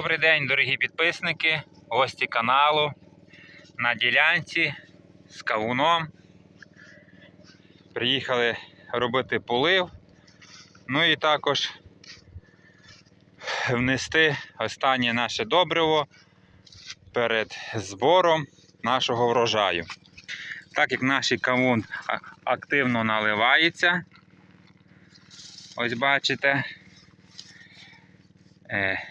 Добрий день, дорогі підписники, гості каналу. На ділянці з кавуном. Приїхали робити полив. Ну і також внести останнє наше добриво перед збором нашого врожаю. Так як наш кавун активно наливається, ось бачите, е,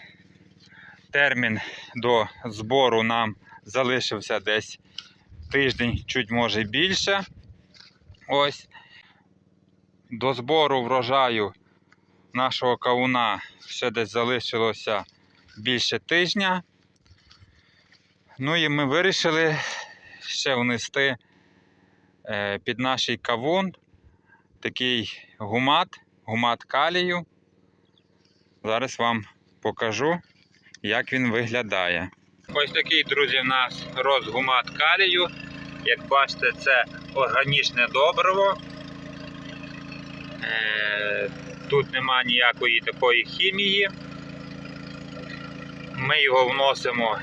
термін до збору нам залишився десь тиждень, чуть може більше. Ось до збору врожаю нашого кавуна ще десь залишилося більше тижня. Ну і ми вирішили ще внести е, під наш кавун такий гумат, гумат калію. Зараз вам покажу, як він виглядає. Ось такий, друзі, у нас розгумат калію. Як бачите, це органічне добриво. Е, Тут нема ніякої такої хімії. Ми його вносимо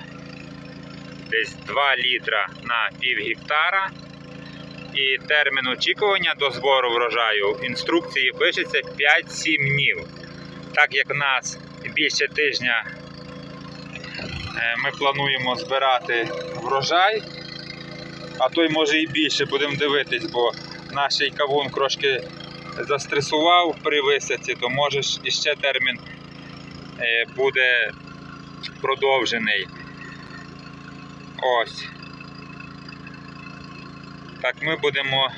десь 2 літра на пів гектара. І термін очікування до збору врожаю в інструкції пишеться 5-7 днів. Так як нас більше тижня ми плануємо збирати врожай, а то й може і більше будемо дивитись, бо наш кавун трошки застресував при висадці, то може іще термін е, буде продовжений. Ось. Так, ми будемо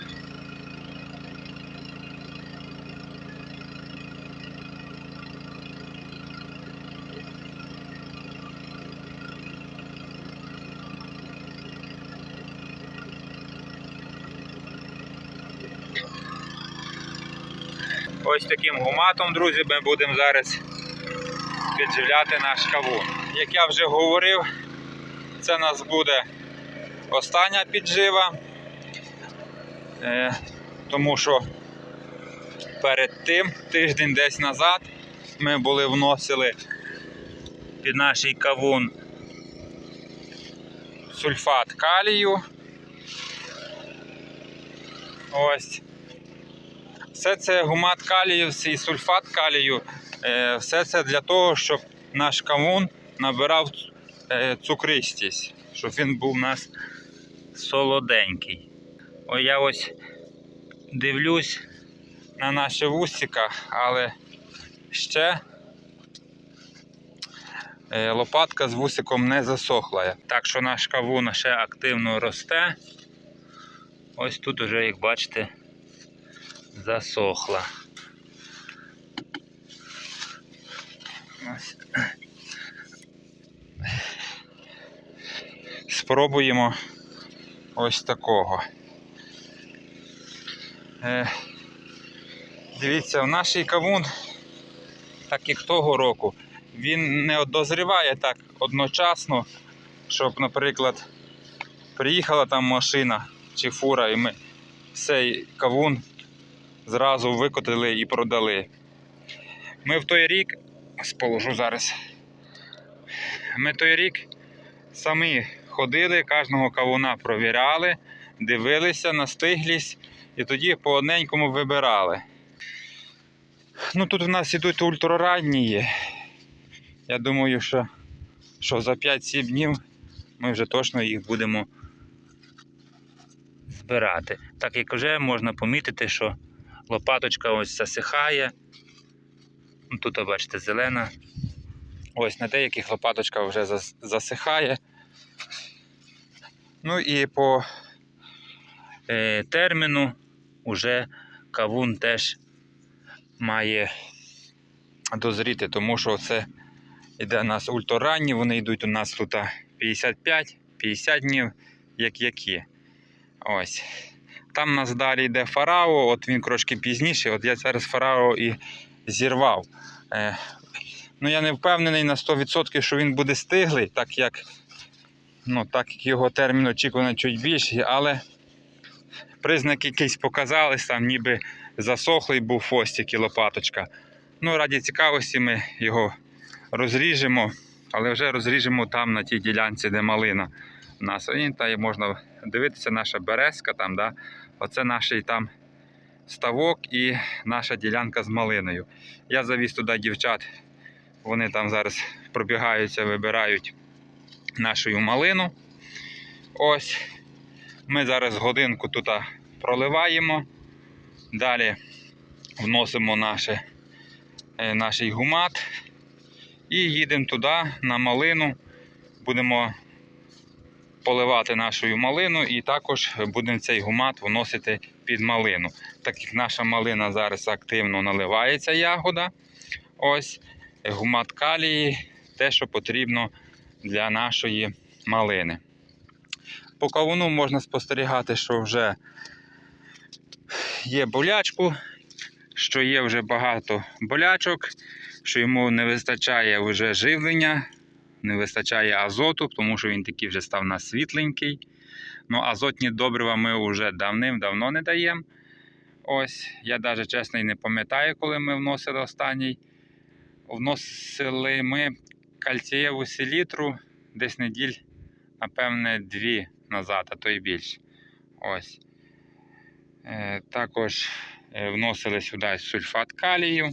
Ось таким гуматом, друзі, ми будемо зараз підживляти наш кавун. Як я вже говорив, це у нас буде остання піджива, Е, тому що перед тим, тиждень десь назад, ми були вносили під наш кавун сульфат калію. Ось. Все це гумат калію і сульфат калію. е, Все це для того, щоб наш кавун набирав е, цукристість, щоб він був у нас солоденький. О, я ось дивлюсь на наше вусіка, але ще е, лопатка з вусиком не засохла. Так що наш кавун ще активно росте. Ось тут уже, як бачите, засохла. Спробуємо ось такого. Е, дивіться, в наш кавун, так як того року, він не дозріває так одночасно, щоб, наприклад, приїхала там машина чи фура, і ми цей кавун зразу викотили і продали. Ми в той рік, сположу зараз, ми той рік самі ходили, кожного кавуна провіряли, дивилися на стиглість і тоді по одненькому вибирали. Ну тут в нас ідуть ультраранні. Я думаю, що, що за 5-7 днів ми вже точно їх будемо збирати. Так як вже можна помітити, що лопаточка ось засихає. Ну, Тут, бачите, зелена. Ось на деяких лопаточка вже засихає. Ну і по е, терміну уже кавун теж має дозріти, тому що це йде у нас ультраранні, вони йдуть у нас тут 55-50 днів, як які. Ось. Там у нас далі йде фарао, от він трошки пізніше, от я зараз фарао і зірвав. Е, ну я не впевнений на 100%, що він буде стиглий, так як, ну, так як його термін очікувано чуть більший, але признаки якісь показались, там ніби засохлий був фостик і лопаточка. Ну, раді цікавості ми його розріжемо Але вже розріжемо там на тій ділянці, де малина у нас. І та можна дивитися, наша березка там, да? оце наш там ставок і наша ділянка з малиною. Я завіз туди дівчат, вони там зараз пробігаються, вибирають нашу малину. Ось. Ми зараз годинку тут проливаємо. Далі вносимо наше, е, наш гумат і їдемо туди на малину. Будемо поливати нашу малину і також будемо цей гумат вносити під малину. Так як наша малина зараз активно наливається ягода. Ось гумат калії, те, що потрібно для нашої малини. По кавуну можна спостерігати, що вже є болячку, що є вже багато болячок, що йому не вистачає вже живлення, не вистачає азоту, тому що він такий вже став на світленький. Ну, азотні добрива ми вже давним-давно не даємо. Ось, я навіть чесно і не пам'ятаю, коли ми вносили останній. Вносили ми кальцієву селітру десь неділь, напевне, дві назад, а то й більше. Ось. Е, також е, вносили сюди сульфат калію.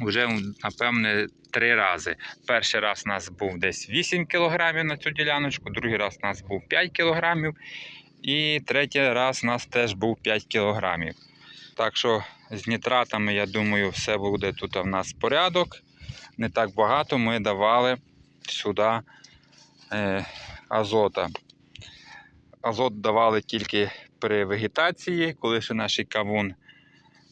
Вже, напевне, три рази. Перший раз у нас був десь 8 кг на цю діляночку, другий раз у нас був 5 кг. І третій раз у нас теж був 5 кг. Так що з нітратами, я думаю, все буде тут в нас порядок. Не так багато ми давали сюди е, азота. Азот давали тільки при вегетації, коли ще наш кавун,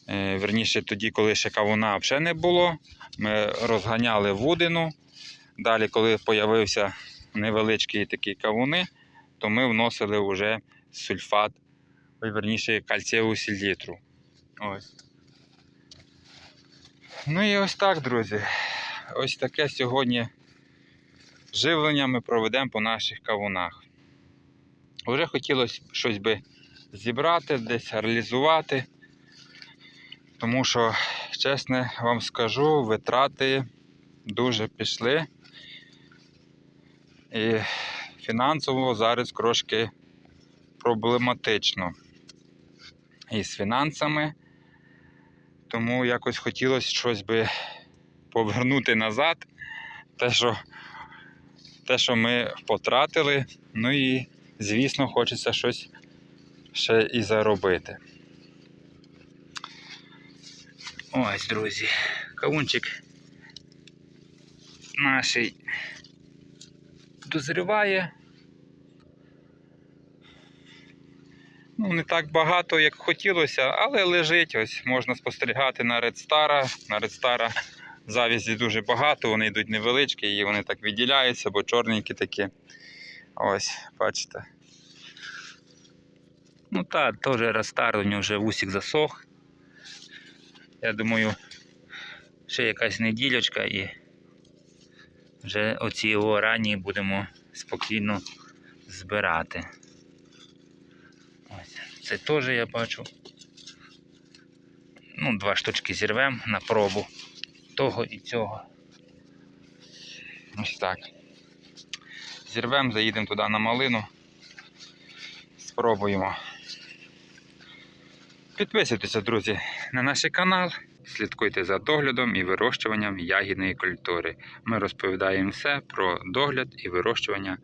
верніше тоді, коли ще кавуна взагалі не було. Ми розганяли вудину. Далі, коли з'явився невеличкі такі кавуни, то ми вносили вже сульфат, верніше кальцієву. Ось. Ну і ось так, друзі. Ось таке сьогодні живлення ми проведемо по наших кавунах. Вже хотілося щось би зібрати, десь реалізувати. Тому що, чесно вам скажу, витрати дуже пішли. І фінансово зараз трошки проблематично. І з фінансами. Тому якось хотілося щось би повернути назад. Те, що, те, що ми потратили. Ну і, звісно, хочеться щось ще і заробити. Ось, друзі, кавунчик наш дозріває. Ну, не так багато, як хотілося, але лежить. Ось можна спостерігати на Star. На Star завізі дуже багато, вони йдуть невеличкі і вони так відділяються, бо чорненькі такі. Ось, бачите. Ну так, теж Star, у нього вже вусік засох. Я думаю, ще якась неділячка і вже оці його ранні будемо спокійно збирати. Ось, це теж я бачу. Ну, два штучки зірвемо на пробу того і цього. Ось так. Зірвемо, заїдемо туди на малину. Спробуємо. Підписуйтеся, друзі, на наш канал. Слідкуйте за доглядом і вирощуванням ягідної культури. Ми розповідаємо все про догляд і вирощування